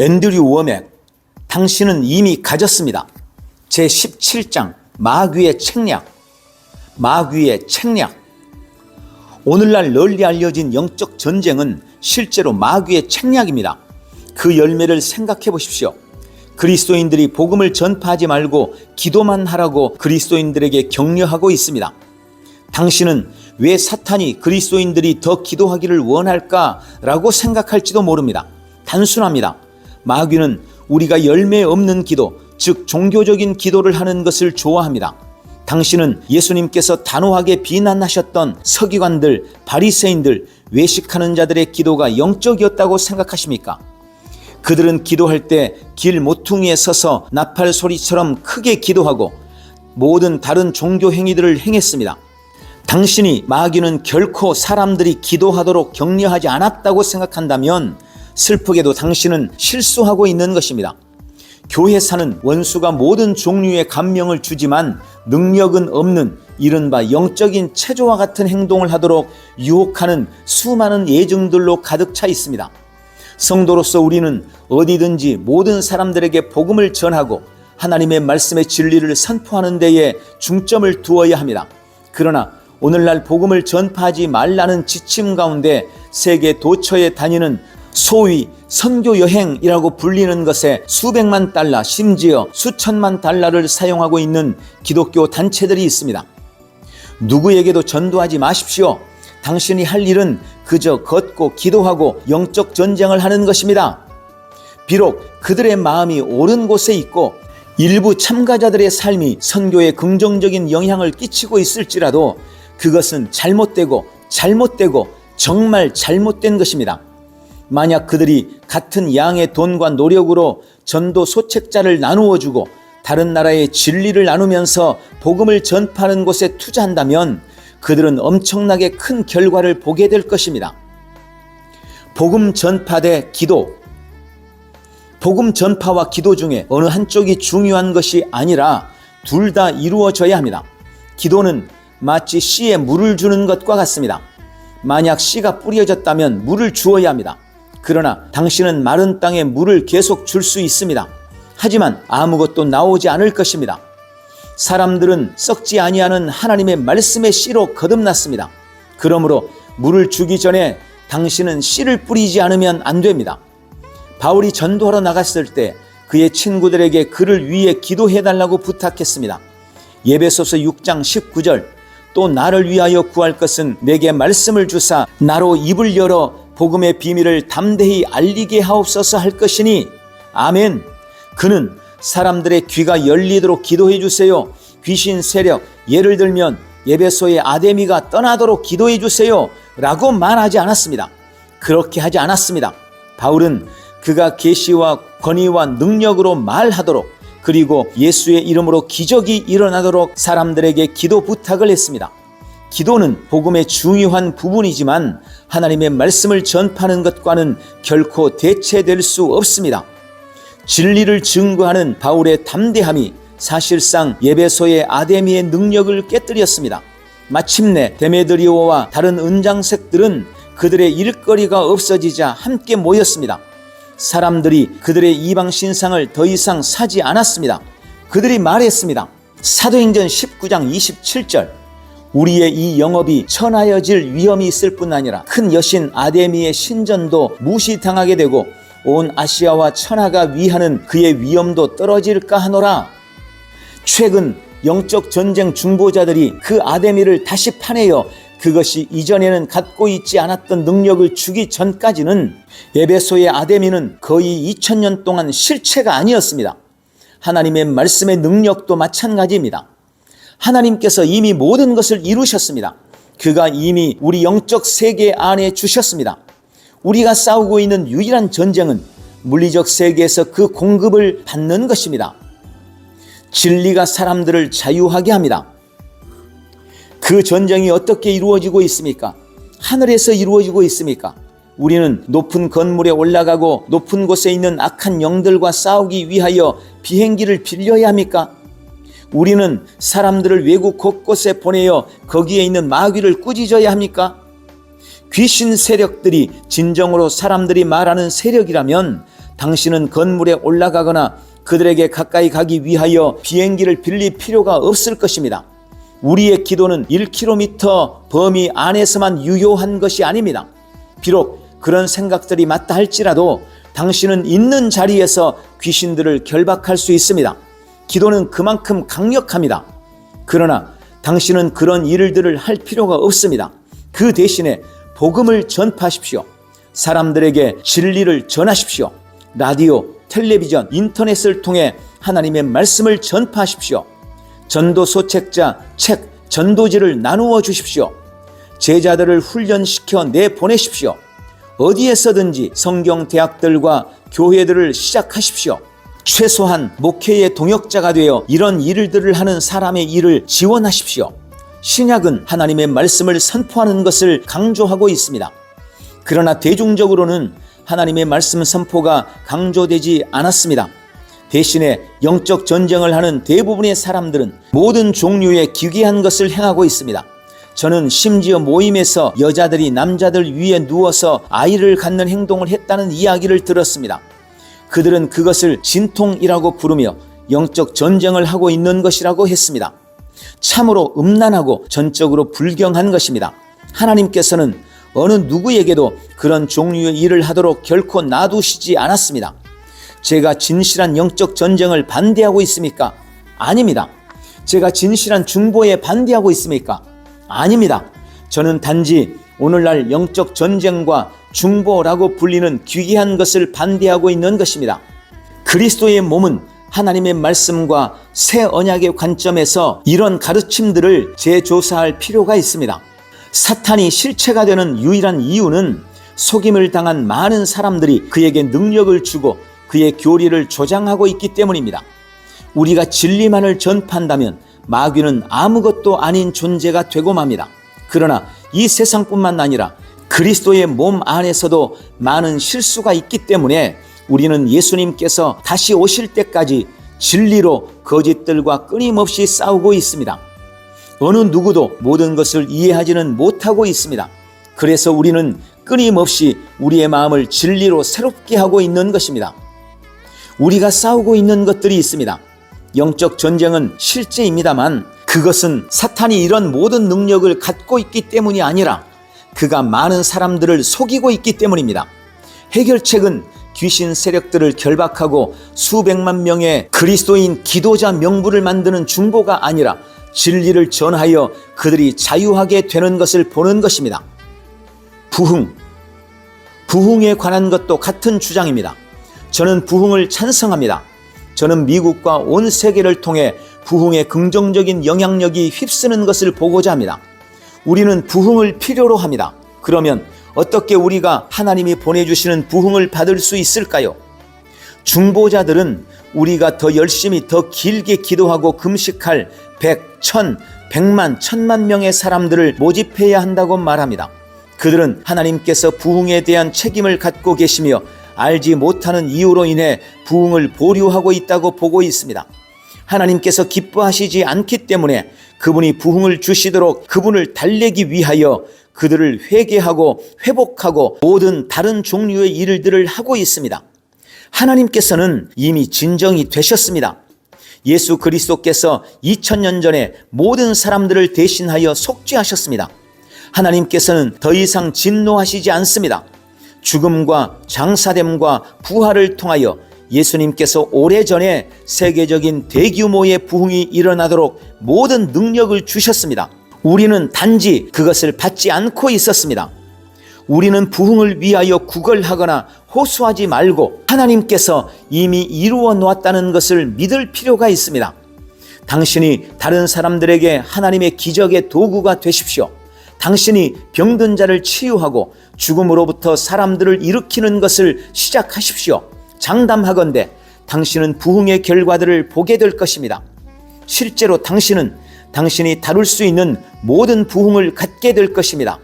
앤드류 워맥, 당신은 이미 가졌습니다. 제 17장 마귀의 책략, 마귀의 책략. 오늘날 널리 알려진 영적 전쟁은 실제로 마귀의 책략입니다. 그 열매를 생각해 보십시오. 그리스도인들이 복음을 전파하지 말고 기도만 하라고 그리스도인들에게 격려하고 있습니다. 당신은 왜 사탄이 그리스도인들이 더 기도하기를 원할까라고 생각할지도 모릅니다. 단순합니다. 마귀는 우리가 열매 없는 기도, 즉 종교적인 기도를 하는 것을 좋아합니다. 당신은 예수님께서 단호하게 비난하셨던 서기관들, 바리새인들, 외식하는 자들의 기도가 영적이었다고 생각하십니까? 그들은 기도할 때 길 모퉁이에 서서 나팔 소리처럼 크게 기도하고 모든 다른 종교 행위들을 행했습니다. 당신이 마귀는 결코 사람들이 기도하도록 격려하지 않았다고 생각한다면 슬프게도 당신은 실수하고 있는 것입니다. 교회사는 원수가 모든 종류의 감명을 주지만 능력은 없는 이른바 영적인 체조와 같은 행동을 하도록 유혹하는 수많은 예증들로 가득 차 있습니다. 성도로서 우리는 어디든지 모든 사람들에게 복음을 전하고 하나님의 말씀의 진리를 선포하는 데에 중점을 두어야 합니다. 그러나 오늘날 복음을 전파하지 말라는 지침 가운데 세계 도처에 다니는 소위 선교 여행이라고 불리는 것에 수백만 달러, 심지어 수천만 달러를 사용하고 있는 기독교 단체들이 있습니다. 누구에게도 전도하지 마십시오. 당신이 할 일은 그저 걷고 기도하고 영적 전쟁을 하는 것입니다. 비록 그들의 마음이 옳은 곳에 있고 일부 참가자들의 삶이 선교에 긍정적인 영향을 끼치고 있을지라도 그것은 잘못되고 잘못되고 정말 잘못된 것입니다. 만약 그들이 같은 양의 돈과 노력으로 전도 소책자를 나누어 주고 다른 나라의 진리를 나누면서 복음을 전파하는 곳에 투자한다면 그들은 엄청나게 큰 결과를 보게 될 것입니다. 복음 전파 대 기도. 복음 전파와 기도 중에 어느 한쪽이 중요한 것이 아니라 둘 다 이루어져야 합니다. 기도는 마치 씨에 물을 주는 것과 같습니다. 만약 씨가 뿌려졌다면 물을 주어야 합니다. 그러나 당신은 마른 땅에 물을 계속 줄 수 있습니다. 하지만 아무것도 나오지 않을 것입니다. 사람들은 썩지 아니하는 하나님의 말씀의 씨로 거듭났습니다. 그러므로 물을 주기 전에 당신은 씨를 뿌리지 않으면 안 됩니다. 바울이 전도하러 나갔을 때 그의 친구들에게 그를 위해 기도해 달라고 부탁했습니다. 예배소서 6장 19절 또 나를 위하여 구할 것은 내게 말씀을 주사 나로 입을 열어 복음의 비밀을 담대히 알리게 하옵소서 할 것이니 아멘. 그는 사람들의 귀가 열리도록 기도해 주세요. 귀신 세력 예를 들면 예배소의 아데미가 떠나도록 기도해 주세요. 라고 말하지 않았습니다. 그렇게 하지 않았습니다. 바울은 그가 계시와 권위와 능력으로 말하도록 그리고 예수의 이름으로 기적이 일어나도록 사람들에게 기도 부탁을 했습니다. 기도는 복음의 중요한 부분이지만 하나님의 말씀을 전파하는 것과는 결코 대체될 수 없습니다. 진리를 증거하는 바울의 담대함이 사실상 예배소의 아데미의 능력을 깨뜨렸습니다. 마침내 데메드리오와 다른 은장색들은 그들의 일거리가 없어지자 함께 모였습니다. 사람들이 그들의 이방 신상을 더 이상 사지 않았습니다. 그들이 말했습니다. 사도행전 19장 27절 우리의 이 영업이 천하여질 위험이 있을 뿐 아니라 큰 여신 아데미의 신전도 무시당하게 되고 온 아시아와 천하가 위하는 그의 위엄도 떨어질까 하노라. 최근 영적 전쟁 중보자들이 그 아데미를 다시 파내어 그것이 이전에는 갖고 있지 않았던 능력을 주기 전까지는 에베소의 아데미는 거의 2000년 동안 실체가 아니었습니다. 하나님의 말씀의 능력도 마찬가지입니다. 하나님께서 이미 모든 것을 이루셨습니다. 그가 이미 우리 영적 세계 안에 주셨습니다. 우리가 싸우고 있는 유일한 전쟁은 물리적 세계에서 그 공급을 받는 것입니다. 진리가 사람들을 자유하게 합니다. 그 전쟁이 어떻게 이루어지고 있습니까? 하늘에서 이루어지고 있습니까? 우리는 높은 건물에 올라가고 높은 곳에 있는 악한 영들과 싸우기 위하여 비행기를 빌려야 합니까? 우리는 사람들을 외국 곳곳에 보내어 거기에 있는 마귀를 꾸짖어야 합니까? 귀신 세력들이 진정으로 사람들이 말하는 세력이라면 당신은 건물에 올라가거나 그들에게 가까이 가기 위하여 비행기를 빌릴 필요가 없을 것입니다. 우리의 기도는 1km 범위 안에서만 유효한 것이 아닙니다. 비록 그런 생각들이 맞다 할지라도 당신은 있는 자리에서 귀신들을 결박할 수 있습니다. 기도는 그만큼 강력합니다. 그러나 당신은 그런 일들을 할 필요가 없습니다. 그 대신에 복음을 전파하십시오. 사람들에게 진리를 전하십시오. 라디오, 텔레비전, 인터넷을 통해 하나님의 말씀을 전파하십시오. 전도 소 책자, 책, 전도지를 나누어 주십시오. 제자들을 훈련시켜 내보내십시오. 어디에서든지 성경 대학들과 교회들을 시작하십시오. 최소한 목회의 동역자가 되어 이런 일들을 하는 사람의 일을 지원하십시오. 신약은 하나님의 말씀을 선포하는 것을 강조하고 있습니다. 그러나 대중적으로는 하나님의 말씀 선포가 강조되지 않았습니다. 대신에 영적 전쟁을 하는 대부분의 사람들은 모든 종류의 기괴한 것을 행하고 있습니다. 저는 심지어 모임에서 여자들이 남자들 위에 누워서 아이를 갖는 행동을 했다는 이야기를 들었습니다. 그들은 그것을 진통이라고 부르며 영적 전쟁을 하고 있는 것이라고 했습니다. 참으로 음란하고 전적으로 불경한 것입니다. 하나님께서는 어느 누구에게도 그런 종류의 일을 하도록 결코 놔두시지 않았습니다. 제가 진실한 영적 전쟁을 반대하고 있습니까? 아닙니다. 제가 진실한 중보에 반대하고 있습니까? 아닙니다. 저는 단지 오늘날 영적 전쟁과 중보라고 불리는 귀기한 것을 반대하고 있는 것입니다. 그리스도의 몸은 하나님의 말씀과 새 언약의 관점에서 이런 가르침들을 재조사할 필요가 있습니다. 사탄이 실체가 되는 유일한 이유는 속임을 당한 많은 사람들이 그에게 능력을 주고 그의 교리를 조장하고 있기 때문입니다. 우리가 진리만을 전파한다면 마귀는 아무것도 아닌 존재가 되고 맙니다. 그러나 이 세상뿐만 아니라 그리스도의 몸 안에서도 많은 실수가 있기 때문에 우리는 예수님께서 다시 오실 때까지 진리로 거짓들과 끊임없이 싸우고 있습니다. 어느 누구도 모든 것을 이해하지는 못하고 있습니다. 그래서 우리는 끊임없이 우리의 마음을 진리로 새롭게 하고 있는 것입니다. 우리가 싸우고 있는 것들이 있습니다. 영적 전쟁은 실제입니다만 그것은 사탄이 이런 모든 능력을 갖고 있기 때문이 아니라 그가 많은 사람들을 속이고 있기 때문입니다. 해결책은 귀신 세력들을 결박하고 수백만 명의 그리스도인 기도자 명부를 만드는 중보가 아니라 진리를 전하여 그들이 자유하게 되는 것을 보는 것입니다. 부흥. 부흥에 관한 것도 같은 주장입니다. 저는 부흥을 찬성합니다. 저는 미국과 온 세계를 통해 부흥의 긍정적인 영향력이 휩쓰는 것을 보고자 합니다. 우리는 부흥을 필요로 합니다. 그러면 어떻게 우리가 하나님이 보내주시는 부흥을 받을 수 있을까요? 중보자들은 우리가 더 열심히 더 길게 기도하고 금식할 백, 천, 백만, 천만 명의 사람들을 모집해야 한다고 말합니다. 그들은 하나님께서 부흥에 대한 책임을 갖고 계시며 알지 못하는 이유로 인해 부흥을 보류하고 있다고 보고 있습니다. 하나님께서 기뻐하시지 않기 때문에 그분이 부흥을 주시도록 그분을 달래기 위하여 그들을 회개하고 회복하고 모든 다른 종류의 일들을 하고 있습니다. 하나님께서는 이미 진정이 되셨습니다. 예수 그리스도께서 2000년 전에 모든 사람들을 대신하여 속죄하셨습니다. 하나님께서는 더 이상 진노하시지 않습니다. 죽음과 장사됨과 부활을 통하여 예수님께서 오래전에 세계적인 대규모의 부흥이 일어나도록 모든 능력을 주셨습니다. 우리는 단지 그것을 받지 않고 있었습니다. 우리는 부흥을 위하여 구걸하거나 호소하지 말고 하나님께서 이미 이루어 놓았다는 것을 믿을 필요가 있습니다. 당신이 다른 사람들에게 하나님의 기적의 도구가 되십시오. 당신이 병든 자를 치유하고 죽음으로부터 사람들을 일으키는 것을 시작하십시오. 장담하건대 당신은 부흥의 결과들을 보게 될 것입니다. 실제로 당신은 당신이 다룰 수 있는 모든 부흥을 갖게 될 것입니다.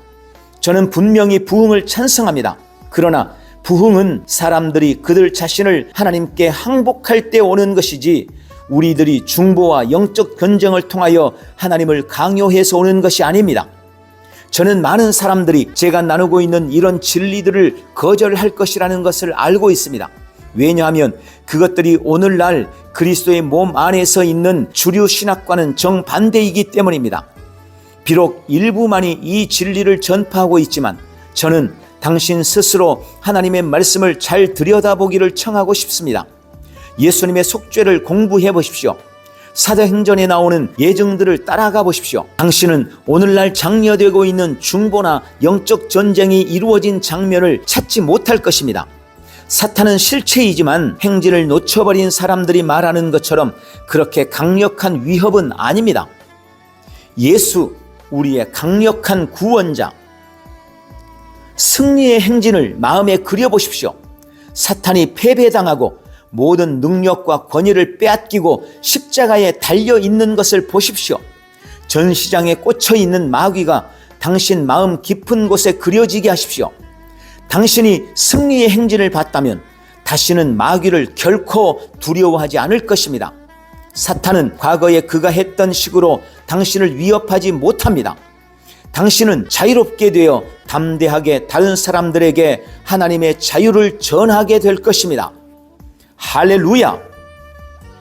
저는 분명히 부흥을 찬성합니다. 그러나 부흥은 사람들이 그들 자신을 하나님께 항복할 때 오는 것이지 우리들이 중보와 영적 견정을 통하여 하나님을 강요해서 오는 것이 아닙니다. 저는 많은 사람들이 제가 나누고 있는 이런 진리들을 거절할 것이라는 것을 알고 있습니다. 왜냐하면 그것들이 오늘날 그리스도의 몸 안에서 있는 주류 신학과는 정반대이기 때문입니다. 비록 일부만이 이 진리를 전파하고 있지만 저는 당신 스스로 하나님의 말씀을 잘 들여다보기를 청하고 싶습니다. 예수님의 속죄를 공부해 보십시오. 사도행전에 나오는 예증들을 따라가 보십시오. 당신은 오늘날 장려되고 있는 중보나 영적 전쟁이 이루어진 장면을 찾지 못할 것입니다. 사탄은 실체이지만 행진을 놓쳐버린 사람들이 말하는 것처럼 그렇게 강력한 위협은 아닙니다. 예수, 우리의 강력한 구원자, 승리의 행진을 마음에 그려보십시오. 사탄이 패배당하고 모든 능력과 권위를 빼앗기고 십자가에 달려 있는 것을 보십시오. 전 시장에 꽂혀 있는 마귀가 당신 마음 깊은 곳에 그려지게 하십시오. 당신이 승리의 행진을 봤다면 다시는 마귀를 결코 두려워하지 않을 것입니다. 사탄은 과거에 그가 했던 식으로 당신을 위협하지 못합니다. 당신은 자유롭게 되어 담대하게 다른 사람들에게 하나님의 자유를 전하게 될 것입니다. 할렐루야!